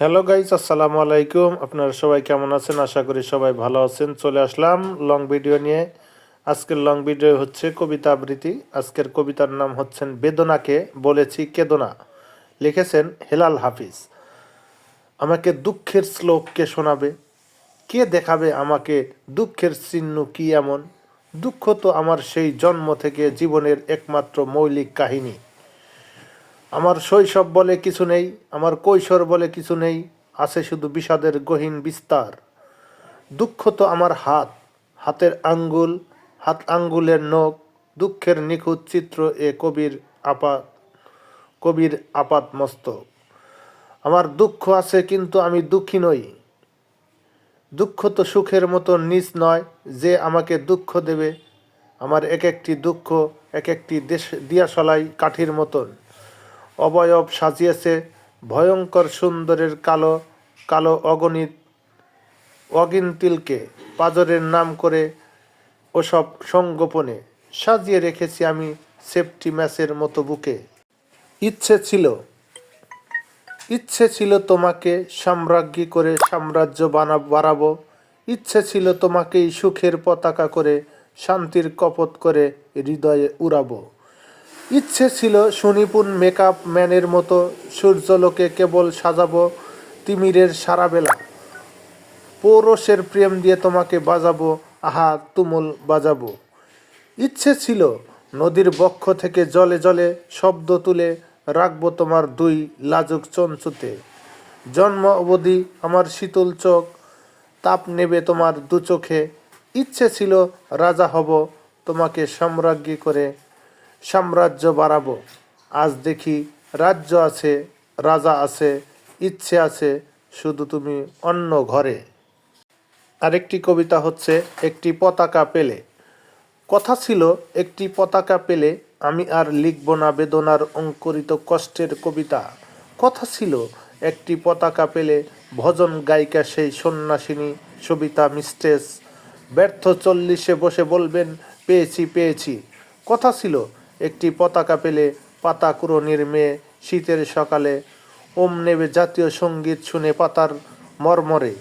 Hello guys আসসালামু আলাইকুম আপনারা সবাই কেমন আছেন? আশা করি সবাই ভালো আছেন। চলে আসলাম লং ভিডিও নিয়ে। আজকের লং ভিডিও হচ্ছে কবিতা আবৃত্তি। আজকের কবিতার নাম হচ্ছেন বেদনাকে বলেছি কেদনা। লিখেছেন হেলাল হাফিজ। আমাকে দুঃখের শ্লোক কে শোনাবে? কে দেখাবে আমাকে? দুঃখের চিহ্ন কি এমন? দুঃখ তো আমার সেই জন্ম থেকে জীবনের একমাত্র মৌলিক কাহিনী। আমার শৈশব বলে কিছু নেই, আমার কৈশোর বলে কিছু নেই, আছে শুধু বিষাদের গহীন বিস্তার। দুঃখ তো আমার হাত, হাতের আঙ্গুল, হাত আঙ্গুলের নখ, দুঃখের নিখুঁত চিত্র এ কবির আপাত কবির আপাত মস্তক। আমার দুঃখ আছে কিন্তু আমি দুঃখী নই। দুঃখ তো সুখের মতো নিজ নয়, যে আমাকে দুঃখ দেবে। আমার এক একটি দুঃখ এক একটি দেশ দিয়াশলাই কাঠির মতন। অবয়ব সাজিয়েছে ভয়ঙ্কর সুন্দরের কালো কালো অগণিত অগিনতিলকে পাজরের নাম করে ওসব সংগোপনে সাজিয়ে রেখেছি আমি সেফটি ম্যাচের মতো বুকে। ইচ্ছে ছিল ইচ্ছে ছিল তোমাকে সাম্রাজ্ঞী করে সাম্রাজ্য বানা, বাড়াবো। ইচ্ছে ছিল তোমাকেই সুখের পতাকা করে শান্তির কপত করে হৃদয়ে উড়াবো। ইচ্ছে ছিল সুনিপুণ মেকআপ ম্যানের মতো সূর্যলোকে কেবল সাজাবো তিমিরের সারা বেলা। পৌরসের প্রেম দিয়ে তোমাকে বাজাবো, আহা, তুমুল বাজাবো। ইচ্ছে ছিল নদীর বক্ষ থেকে জলে জলে শব্দ তুলে রাখব তোমার দুই লাজুক চঞ্চুতে। জন্ম অবধি আমার শীতল চোখ, তাপ নেবে তোমার দু চোখে। ইচ্ছে ছিল রাজা হব তোমাকে সাম্রাজ্ঞী করে সাম্রাজ্য বাড়াবো। আজ দেখি রাজ্য আছে, রাজা আছে, ইচ্ছে আছে, শুধু তুমি অন্য ঘরে। আরেকটি কবিতা হচ্ছে, একটি পতাকা পেলে। কথা ছিল, একটি পতাকা পেলে আমি আর লিখব না বেদনার অঙ্কুরিত কষ্টের কবিতা। কথা ছিল, একটি পতাকা পেলে ভজন গায়িকা সেই সন্ন্যাসিনী সবিতা মিস্টেস। ব্যর্থ চল্লিশে বসে বলবেন, পেয়েছি পেয়েছি। কথা ছিল একটি পতাকা পেলে পাতা কুরনির মেয়ে শীতের সকালে ওম নেবে জাতীয় সংগীত শুনে পাতার মর্মরে।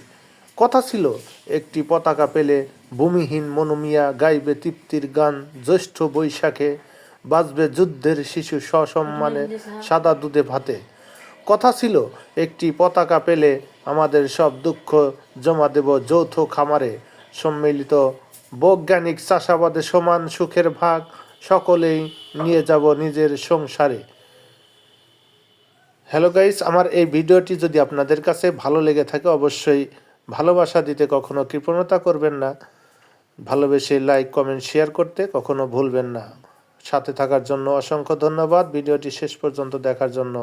কথা ছিল একটি পতাকা পেলে ভূমিহীন মনুমিয়া গাইবে তৃপ্তির গান জ্যৈষ্ঠ বৈশাখে বাজবে যুদ্ধের শিশু সসম্মানে সাদা দুধে ভাতে। কথা ছিল একটি পতাকা পেলে আমাদের সব দুঃখ জমা দেব যৌথ খামারে। সম্মিলিত বৈজ্ঞানিক চাষাবাদে সমান সুখের ভাগ সকলেই নিয়ে যাব নিজের সংসারে। হ্যালো গাইস আমার এই ভিডিওটি যদি আপনাদের কাছে ভালো লেগে থাকে, অবশ্যই ভালোবাসা দিতে কখনো কৃপণতা করবেন না। ভালোবেসে লাইক কমেন্ট শেয়ার করতে কখনো ভুলবেন না। সাথে থাকার জন্য অসংখ্য ধন্যবাদ। ভিডিওটি শেষ পর্যন্ত দেখার জন্য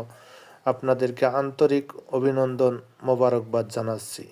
আপনাদেরকে আন্তরিক অভিনন্দন মোবারকবাদ জানাচ্ছি।